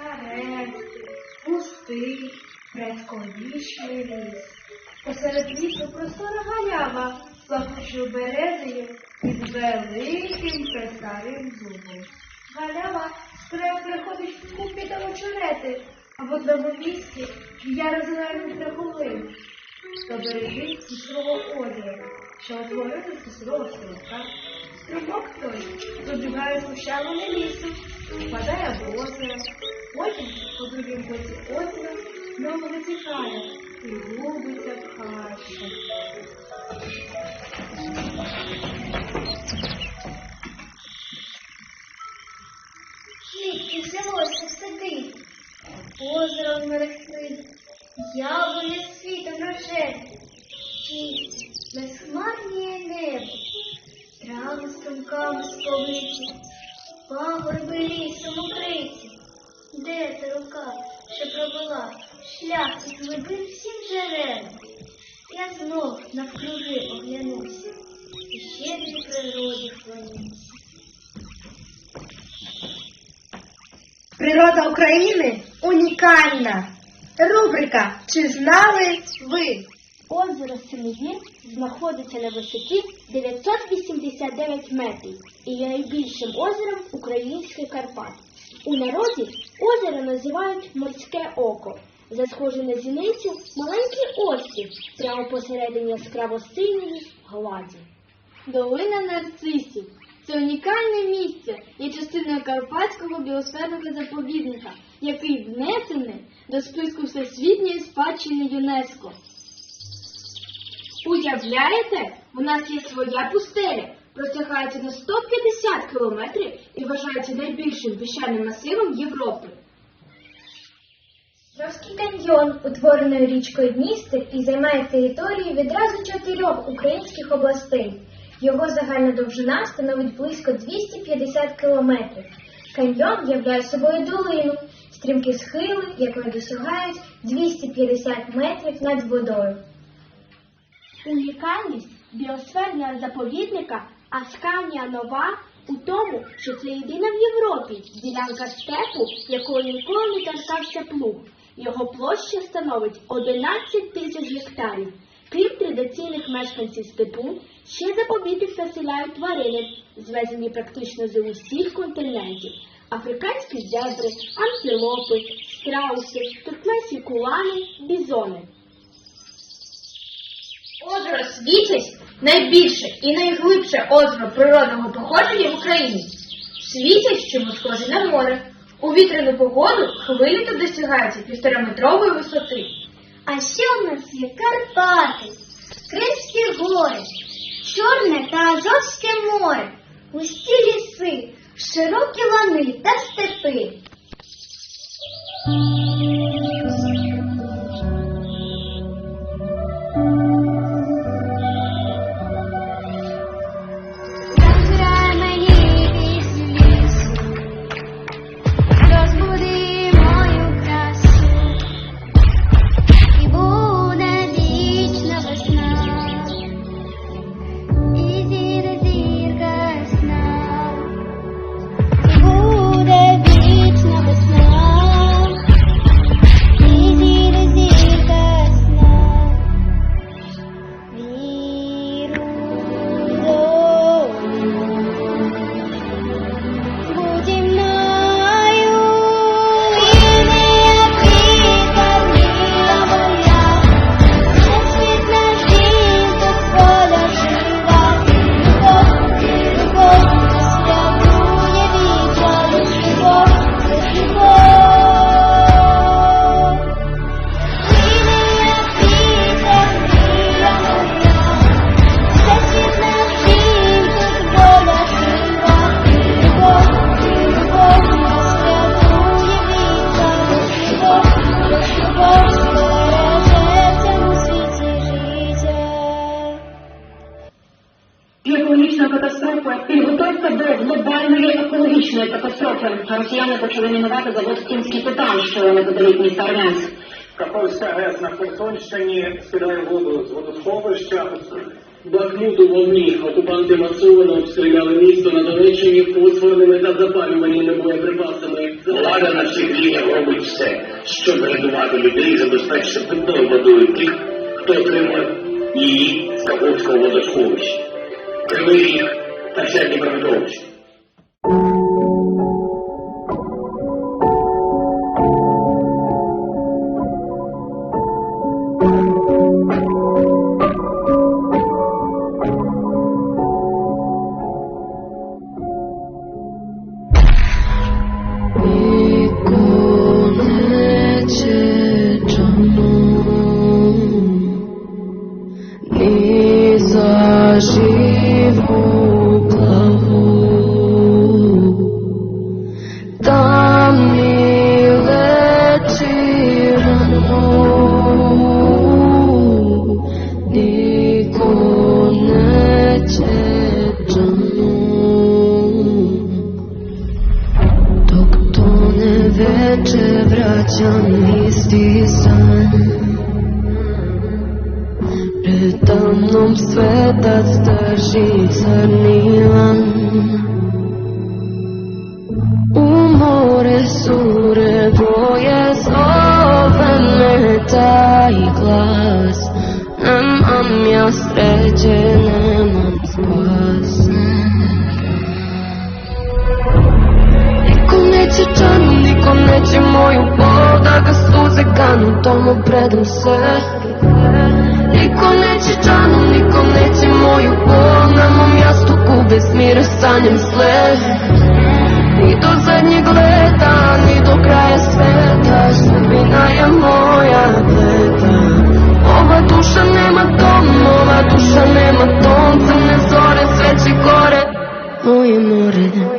Каретки, пустий, предковічний ліс. Посеред лісу простора галява, плакучою березою під великим престарим зубом. Галява приходить в купі та очерети, а в одному місці я розглянув страховим. То бережить сістрого озера, що утворити сістрого струмка. Струмок той добігає кущавами лісу, впадає в озеро, потім по другому боці озера знову витікає і губиться в хащі. Звідки взялося сидить? Озеро мерехтить, яблуня світом рожеві, Природа України унікальна. Рубрика Чи знали ви? Озеро Синевір знаходиться на висоті 989 метрів і є найбільшим озером українських Карпат. У народі озеро називають морське око. За схоже на зіницю маленький острів прямо посередині яскраво синьої гладі. Долина нарцисів це унікальне місце, є частиною Карпатського біосферного заповідника, який внесений до списку Всесвітньої спадщини ЮНЕСКО. Уявляєте, у нас є своя пустеля, простягається на 150 кілометрів і вважається найбільшим піщаним масивом Європи. Тровський каньйон, утворений річкою Дністер і займає територію відразу чотирьох українських областей. Його загальна довжина становить близько 250 кілометрів. Каньйон являє собою долину, стрімкі схили, якої досягають 250 метрів над водою. Унікальність біосферного заповідника Асканія Нова у тому, що це єдина в Європі ділянка степу, якою ніколи не торкався плуг. Його площа становить 11 тисяч гектарів. Крім традиційних мешканців степу, ще заповідник населяють тварини, звезені практично з усіх континентів. Африканські зебри, антилопи, страуси, туркменські кулани, бізони. Озеро Світязь найбільше і найглибше озеро природного походження в Україні. Світязь чому схоже на море. У вітряну погоду хвилі тут досягаються півтораметрової висоти. А ще у нас є Карпати, Кримські гори, Чорне та Азовське море, густі ліси, широкі лани та степи. Мінувати завод «Кінський титан», що неподалік міста Армянськ. Каховська ГЕС на Херсонщині скидає воду з водосховища. Бахмуту в вогні окупанти масово обстріляли місто на Донеччині фосфорними та запалюваними боєприпасами. Влада на всіх рівнях робить все, щоб рятувати людей забезпечити питною водою тих, хто отримує її з Каховського водосховища. Кривий ріг та вся Дніпропетровщина. with tamnom svetac drži crnilan U more sure boje zove me taj glas. Nemam ja sreće, nemam spas. Niko neće čan, niko neće moju tomu predam se Niko neće džanu, nikom neće moju bol Na mom jastuku bez mira sanjem sle. Ni do zadnjeg leta, ni do kraja sveta. Sudbina je moja beta Ova duša nema dom, ova duša nema ton Crne zore, sveće gore, moje more.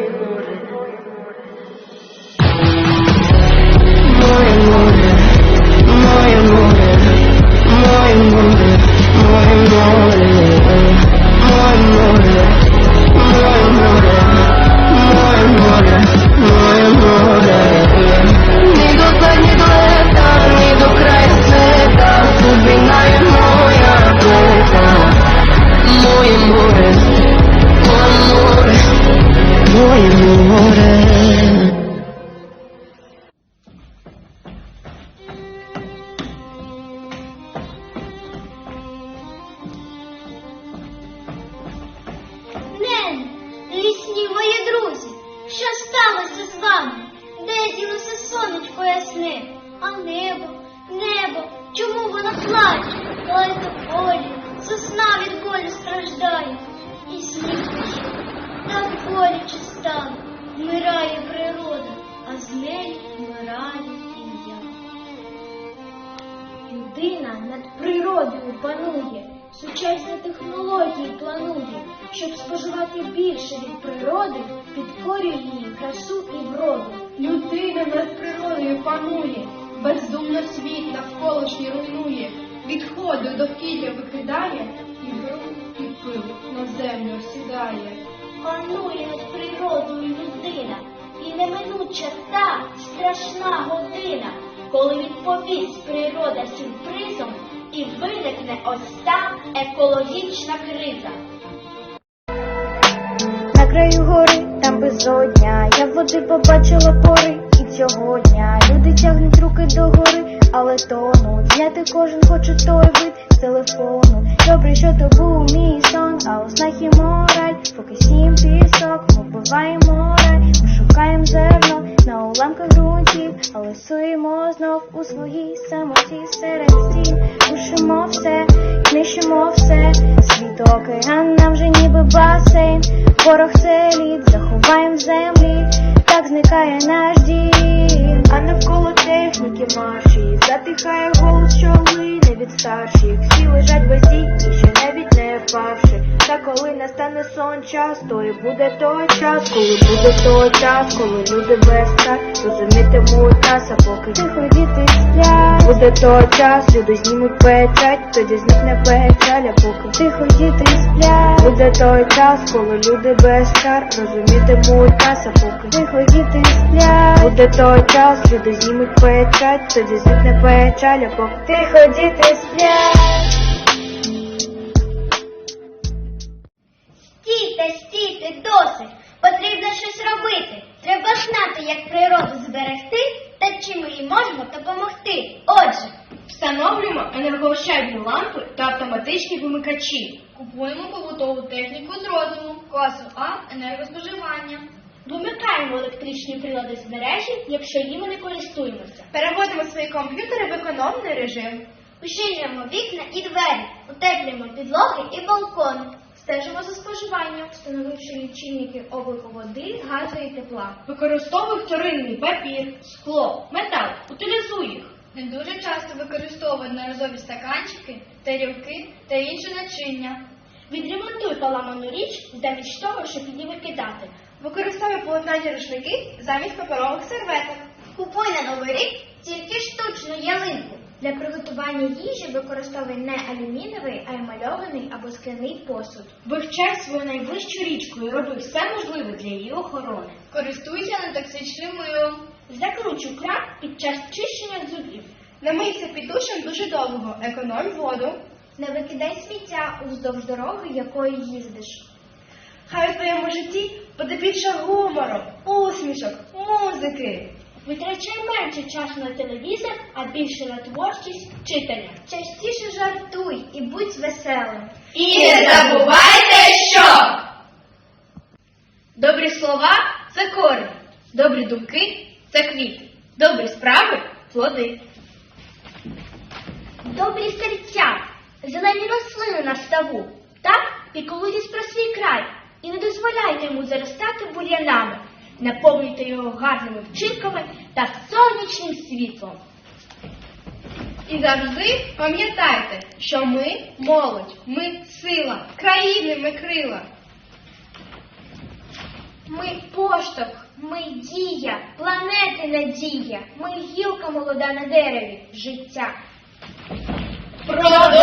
Природою панує, сучасні технології планує, щоб споживати більше від природи, підкорює її красу і вроду. Людина над природою панує, бездумно світ навколишній руйнує, відходи довкілля викидає, і бруд, і пил на землю осідає. Панує над природою людина, і неминуча та страшна година, коли відповість природа сюрпризом і виникне ось та екологічна криза. На краю гори, там безодня, я води побачила пори і цього дня. Люди тягнуть руки до гори, але тонуть. Зняти кожен хоче той вид з телефону. Добре, що то був мій сон, а у снах і мораль, поки сім пісок, ми вбиваємо мораль, ми шукаємо зерно на уламках ґрунтів, але суємо знов у своїй самоті серед стін. душимо все, нищимо все, світ океан нам вже ніби басейн, порох це лід, заховаєм землі, так зникає наш дім, а навколо техніки марші, затихає голос, що лине від старших, всі лежать без дій, і ще навіть не впавши. Та коли настане сон час, то і буде той час, коли буде той час, коли люди без страх розумітимуть нас, а поки тихо діти сплять. Буде той час, люди знімуть печать, тоді зникне печаль, а поки тихо діти сплять. Буде той час, коли люди без чар розумітимуть нас, а поки тихо діти сплять. Буде той час, люди знімуть печать, тоді зникне печаль, а поки тихо діти сплять. Стійте, стійте, досить. Потрібно щось робити. Треба знати, як природу зберегти та чим ми їй можемо допомогти. Отже, Встановлюємо енергоощадні лампи та автоматичні вимикачі. Купуємо побутову техніку з розуму, класу А енергоспоживання. Вимикаємо електричні прилади з мережі, якщо їми не користуємося. Переводимо свої комп'ютери в економний режим. ущільнюємо вікна і двері, утеплюємо підлоги і балкони. Стежимо за споживанням, встановивши лічильники обліку води, газу і тепла. Використовуй вторинний папір, скло, метал. Утилізуй їх. Не дуже часто використовують одноразові стаканчики, тарілки та інші начиння. Відремонтуй поламану річ замість того, щоб її викидати. Використовуй полотняні рушники замість паперових серветок. Купуй на новий рік тільки штучну ялинку. Для приготування їжі використовуй не алюмінієвий, а емальований або скляний посуд. Вивчай свою найближчу річку і роби все можливе для її охорони. Користуйся нетоксичним милом. Закручуй кран під час чищення зубів. Не мийся під душем дуже довго, економь воду. Не викидай сміття уздовж дороги, якою їздиш. Хай у твоєму житті буде більше гумору, усмішок, музики. Витрачай менше часу на телевізор, а більше на творчість, читання. Частіше жартуй і будь веселим. І не забувайте, що добрі слова це корінь, добрі думки це квіти, добрі справи плоди. Добрі серця, зелені рослини на ставу. Так піклуйтесь про свій край і не дозволяйте йому заростати бур'янами. Наповнюйте його гарними вчинками та сонячним світлом. І завжди пам'ятайте, що ми молодь, ми сила, країни ми крила. Ми поштовх, ми дія, планети надія, ми гілка молода на дереві, життя. Продовжуємо!